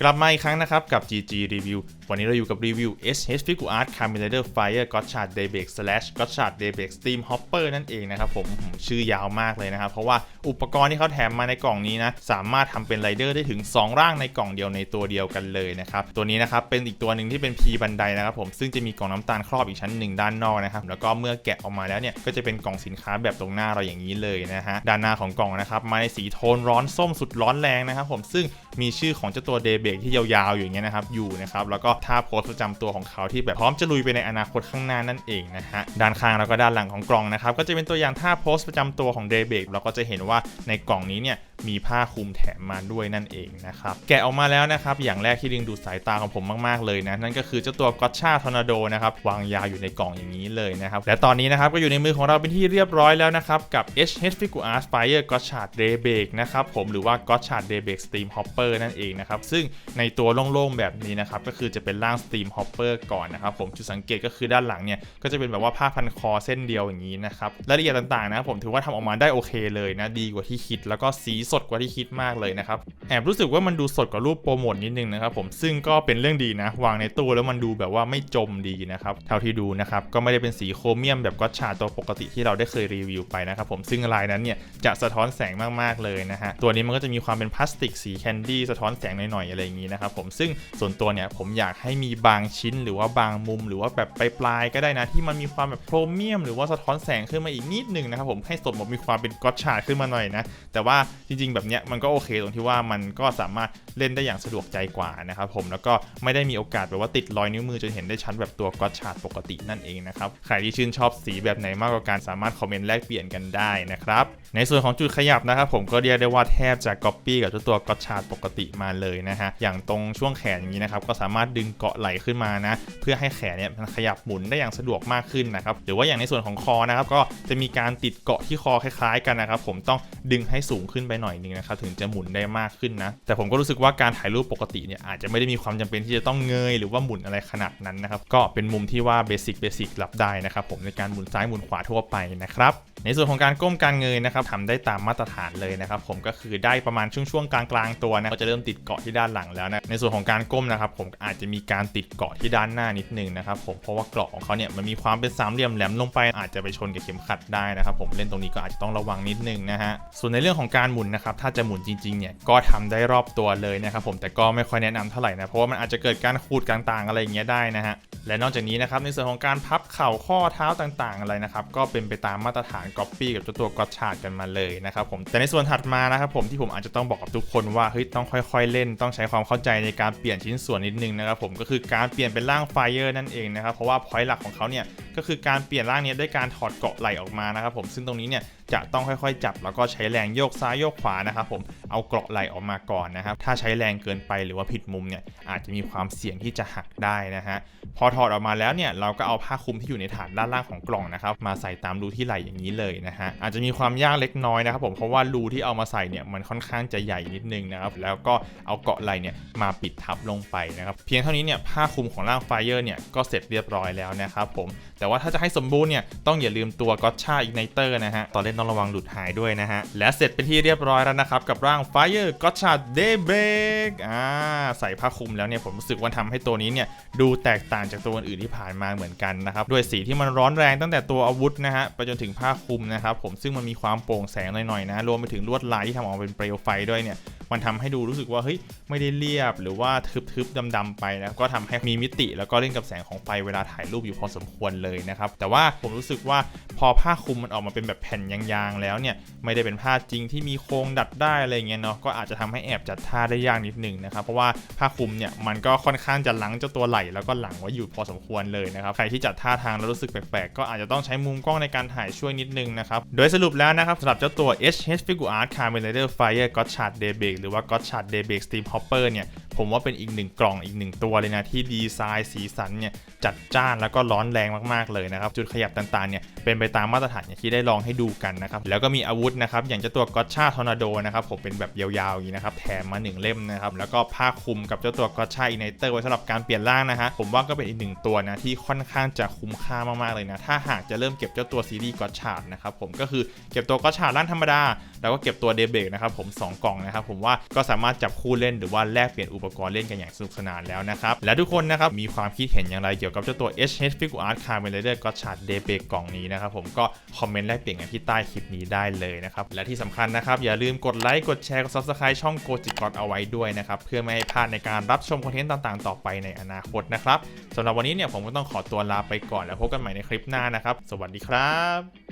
กลับมาอีกครั้งนะครับ กับ GG Review วันนี้เราอยู่กับรีวิว SH Figure Art Kamen Rider Fire Gotchard Daybreak Slash Gotchard Daybreak Steam Hopper นั่นเองนะครับผมชื่อยาวมากเลยนะครับ เพราะว่าอุปกรณ์ที่เขาแถมมาในกล่องนี้นะ สามารถทำเป็นไรเดอร์ได้ถึง 2 ร่างในกล่องเดียวในตัวเดียวกันเลยนะครับ ตัวนี้นะครับ เป็นอีกตัวหนึ่งที่เป็น P บันไดนะครับผมซึ่งจะมีกล่องน้ำตาลครอบอีกชั้นหนึ่งด้านนอกนะครับ แล้วก็เมื่อแกะออกมาแล้วเนี่ยก็จะเป็นกล่องสินค้าแบบตรงหน้าเราอย่างนี้เลยนะฮะด้านหน้าของกล่องนะครับมาในสีโทนร้อนส้มสุดร้อนแรงนะครับผมซึ่งมีชื่อของเจ้าตัวเดย์เบกที่ยาวๆอยู่อย่างเงี้ยนะครับอยู่นะครับแล้วก็ท่าโพสประจำตัวของเขาที่แบบพร้อมจะลุยไปในอนาคตข้างหน้านั่นเองนะฮะด้านข้างแล้วก็ด้านหลังของกล่องนะครับก็จะเป็นตัวอย่างท่าโพสประจำตัวของเดเบกเราก็จะเห็นว่าในกล่องนี้เนี่ยมีผ้าคลุมแถมมาด้วยนั่นเองนะครับแกะออกมาแล้วนะครับ อย่างแรกที่ดึงดูดสายตาของผมมากๆเลยนะนั่นก็คือเจ้าตัวก็ t ชาทอร์นาโดนะครับวางยาวอยู่ในกล่องอย่างนี้เลยนะครับและตอนนี้นะครับก็อยู่ในมือของเราเป็นที่เรียบร้อยแล้วนะครับกับ HH Figure Art Fire g o t c h a r d Daybreak นะครับผมหรือว่า g o t c h a r d Daybreak Steam Hopper นั่นเองนะครับซึ่งในตัวโล่งๆแบบนี้นะครับก็คือจะเป็นร่าง Steam Hopper ก่อนนะครับผมจุดสังเกตก็คือด้านหลังเนี่ยก็จะเป็นแบบว่าผ้าพันคอเส้นเดียวอย่างนี้นะครับรายละเอียดต่างๆนะครับผมถือว่าทำออกมาได้โอเคเลยนะดีกว่าที่คิดแล้วก็สีสดกว่าที่คิดมากเลยนะครับแอบรู้สึกว่ามันดูสดกว่ารูปโปรโมทนิดนึงนะครับผมซึ่งก็เป็นเรื่องดีนะวางในตู้แล้วมันดูแบบว่าไม่จมดีนะครับเท่าที่ดูนะครับก็ไม่ได้เป็นสีโครเมียมแบบก็ชาตัวปกติที่เราได้เคยรีวิวไปนะครับผมซึ่งลายนั้นเนี่ยจะสะท้อนแสงมากๆเลยนะฮะตัวนี้มันก็จะมีความเป็นพลาสติกสีแคนดี้สะท้อนแสงหน่อยๆอะไรอย่างนี้นะครับผมซึ่งส่วนตัวเนี่ยผมอยากให้มีบางชิ้นหรือว่าบางมุม หรือว่าแบบปลายๆก็ได้นะที่มันมีความแบบโครเมียม หรือว่าสะท้อนแสงขึ้นมาอีกนิดนึงนะครับผมให้สมมติมีความเป็นก็ชาขึ้นมาหน่อยนะแต่ว่าจริง ๆ แบบเนี้ยมันก็โอเคตรงที่ว่ามันก็สามารถเล่นได้อย่างสะดวกใจกว่านะครับผมแล้วก็ไม่ได้มีโอกาสแบบว่าติดรอยนิ้วมือจนเห็นได้ชัดแบบตัวก็ชาดปกตินั่นเองนะครับใครที่ชื่นชอบสีแบบไหนมากกว่าการสามารถคอมเมนต์แลกเปลี่ยนกันได้นะครับในส่วนของจุดขยับนะครับผมก็เรียกได้ว่าแทบจะก๊อปปี้กับตัวก็ชาดปกติมาเลยนะฮะอย่างตรงช่วงแขนอย่างนี้นะครับก็สามารถดึงเกาะไหลขึ้นมานะเพื่อให้แขนเนี่ยมันขยับหมุนได้อย่างสะดวกมากขึ้นนะครับหรือว่าอย่างในส่วนของคอนะครับก็จะมีการติดเกาะที่คอคล้ายๆ กันนะครับผมต้องดึงให้สูงขึ้นไปหน่อยนึงนะครับถึงจะหมุนได้มากขึ้นนะ แต่ผมก็รู้สึกว่าการถ่ายรูปปกติเนี่ยอาจจะไม่ได้มีความจำเป็นที่จะต้องเงยหรือว่าหมุนอะไรขนาดนั้นนะครับก็เป็นมุมที่ว่าเบสิกเบสิกรับได้นะครับผมในการหมุนซ้ายหมุนขวาทั่วไปนะครับ ในส่วนของการก้มการเงยนะครับทำได้ตามมาตรฐานเลยนะครับผมก็คือได้ประมาณช่วงช่วงกลางกลางตัวนะก็จะเริ่มติดเกาะที่ด้านหลังแล้วนะในส่วนของการก้มนะครับผมอาจจะมีการติดเกาะที่ด้านหน้านิดนึงนะครับผมเพราะว่าเกราะของเขาเนี่ยมันมีความเป็นสามเหลี่ยมแหลมลงไปอาจจะไปชนกับเข็มขัดได้นะครับผมเล่นตรงนี้ก็อาจจะต้องระวังนิดนึงนะฮะส่วนในเรื่องของการหมุนนะครับถ้าจะหมุนจริงๆเนี่ยก็ทำได้รอบตัวเลยนะครับผมแต่ก็ไม่ค่อยแนะนำเท่าไหร่นะเพราะว่ามันอาจจะเกิดการขูดต่างๆอะไรอย่างเงี้ยได้นะฮะและนอกจากนี้นะครับในส่วนของการพับเข่าข้อเท้าต่างๆอะไรนะครับก็เป็นไปตามมาตรฐานก๊อปปี้กับเจ้าตัวก็ชาร์ดกันมาเลยนะครับผมแต่ในส่วนถัดมานะครับผมที่ผมอาจจะต้องบอกกับทุกคนว่าเฮ้ยต้องค่อย ๆ เล่นต้องใช้ความเข้าใจในการเปลี่ยนชิ้นส่วนนิดนึงนะครับผมก็คือการเปลี่ยนเป็นร่างไฟเออร์นั่นเองนะครับเพราะว่าพอยต์หลักของเขาเนี่ยก็คือการเปลี่ยนร่างนี้ด้วยการถอดเกาะไหลออกมานะครับผมซึ่งตรงนี้เนี่ยจะต้องค่อยๆ จับแล้วก็ใช้แรงโยกซ้ายโยกขวานะครับผมเอาเกราะไหลออกมาก่อนนะครับ ถ้าใช้แรงเกินไปหรือว่าผิดมุมเนี่ยอาจจะมีความเสี่ยงที่จะหักได้นะฮะพอถอดออกมาแล้วเนี่ยเราก็เอาผ้าคลุมที่อยู่ในฐานด้านล่างของกล่องนะครับมาใส่ตามรูที่ไหลอย่างนี้เลยนะฮะอาจจะมีความยากเล็กน้อยนะครับผมเพราะว่ารูที่เอามาใส่เนี่ยมันค่อนข้างจะใหญ่นิดนึงนะครับแล้วก็เอาเกาะไหลเนี่ยมาปิดทับลงไปนะครับเพียงเท่านี้เนี่ยผ้าคลุมของร่างไฟเออร์เนี่ยก็เสร็จเรียบร้อยแล้วนะครับผมแต่ว่าถ้าจะให้สมบูรณ์เนี่ยต้องอย่าลืมตัวก็อตชาอิกไนเตอร์นะฮะตอนเล่นต้องระวังหลุดหายด้วยนะฮะ และเสร็จเป็นที่เรียบร้อยแล้วนะครับ กับร่าง Fire g o t c h a Daybreak อ่าใส่ผ้าคลุมแล้วเนี่ยผมรู้สึกว่าทำให้ตัวนี้เนี่ยดูแตกต่างจากตัวอื่นที่ผ่านมาเหมือนกันนะครับด้วยสีที่มันร้อนแรงตั้งแต่ตัวอาวุธนะฮะไปจนถึงผ้าคลุมนะครับผมซึ่งมันมีความโปร่งแสงหน่อยๆนะรวมไปถึงลวดลายที่ทำออกมาเป็นเปลวไฟด้วยเนี่ยมันทำให้ดูรู้สึกว่าเฮ้ยไม่ได้เรียบหรือว่าทึบๆดำๆไปนะก็ทำให้มีมิติแล้วก็เล่นกับแสงของไฟเวลาถ่ายรูปอยู่พอสมควรเลยนะครับแต่ว่าผมรู้สึกว่า พอผ้าคลุมมันออกมาเป็นแบบแผ่นยางๆ แล้วเนี่ย ไม่ได้เป็นผ้าจริงที่มีโครงดัดได้อะไรเงี้ยเนาะก็อาจจะทำให้แอบจัดท่าได้ยากนิดหนึ่งนะครับเพราะว่าผ้าคลุมเนี่ยมันก็ค่อนข้างจะหลังเจ้าตัวไหลแล้วก็หลังไว้อยู่พอสมควรเลยนะครับใครที่จัดท่าทางแล้วรู้สึกแปลกๆ ก็อาจจะต้องใช้มุมกล้องในการถ่ายช่วยนิดนึงนะครับโดยสรุปแล้วนะครับสำหรับเจ้าตัว HH Figure Art Kamen Rider Fire g o t c h a r d Daybreak หรือว่า g o t c h a r d Daybreak Steam Hopper เนี่ย ผมว่าเป็นอีกหนึ่งกล่องอีกหนึ่งตัวเลยนะ ที่ดีไซน์สีสันเนี่ยจัดจ้านแล้วก็ร้อนแรงมากๆเลยนะครับ จุดขยับต่างๆเนี่ยเป็นไปตามมาตรฐานอย่างที่ได้ลองให้ดูกันนะครับ แล้วก็มีอาวุธนะครับ อย่างเจ้าตัวก็ชาทอร์นาโดนะครับผมเป็นแบบยาวๆอย่างนี้นะครับแถมมา 1 เล่มนะครับ แล้วก็ผ้าคลุมกับเจ้าตัวก็ชาอินเนเตอร์ไว้สำหรับการเปลี่ยนร่างนะฮะผมว่าก็เป็นอีกหนึ่งตัวนะที่ค่อนข้างจะคุ้มค่ามากๆเลยนะถ้าหากจะเริ่มเก็บเจ้าตัวซีรีส์ก็ชานะครับผมก็คือเก็บตัวก็ชาร่างธรรมดา แล้วก็เก็บตัวเดเบกนะครับผม2กล่องนะครับผมว่าก็สามารถจับคู่เล่นหรือว่าแลกเปลี่ยนอุปปกรณ์เล่นกันอย่างสนุกสนานแล้วนะครับ และทุกคนนะครับมีความคิดเห็นอย่างไรเกี่ยวกับเจ้าตัว HH Figure Art Kamen Rider God Shard d a y b r e a k กล่องนี้นะครับผมก็คอมเมนต์แลกเปลี่ยนกันที่ใต้คลิปนี้ได้เลยนะครับและที่สำคัญนะครับอย่าลืมกดไลค์กดแชร์กด Subscribe ช่อง Go j i g o d เอาไว้ด้วยนะครับเพื่อไม่ให้พลาดในการรับชมคอนเทนต์ต่างๆ ต่อไปในอนาคตนะครับสำหรับวันนี้เนี่ยผมก็ต้องขอตัวลาไปก่อนแล้วพบกันใหม่ในคลิปหน้านะครับ สวัสดีครับ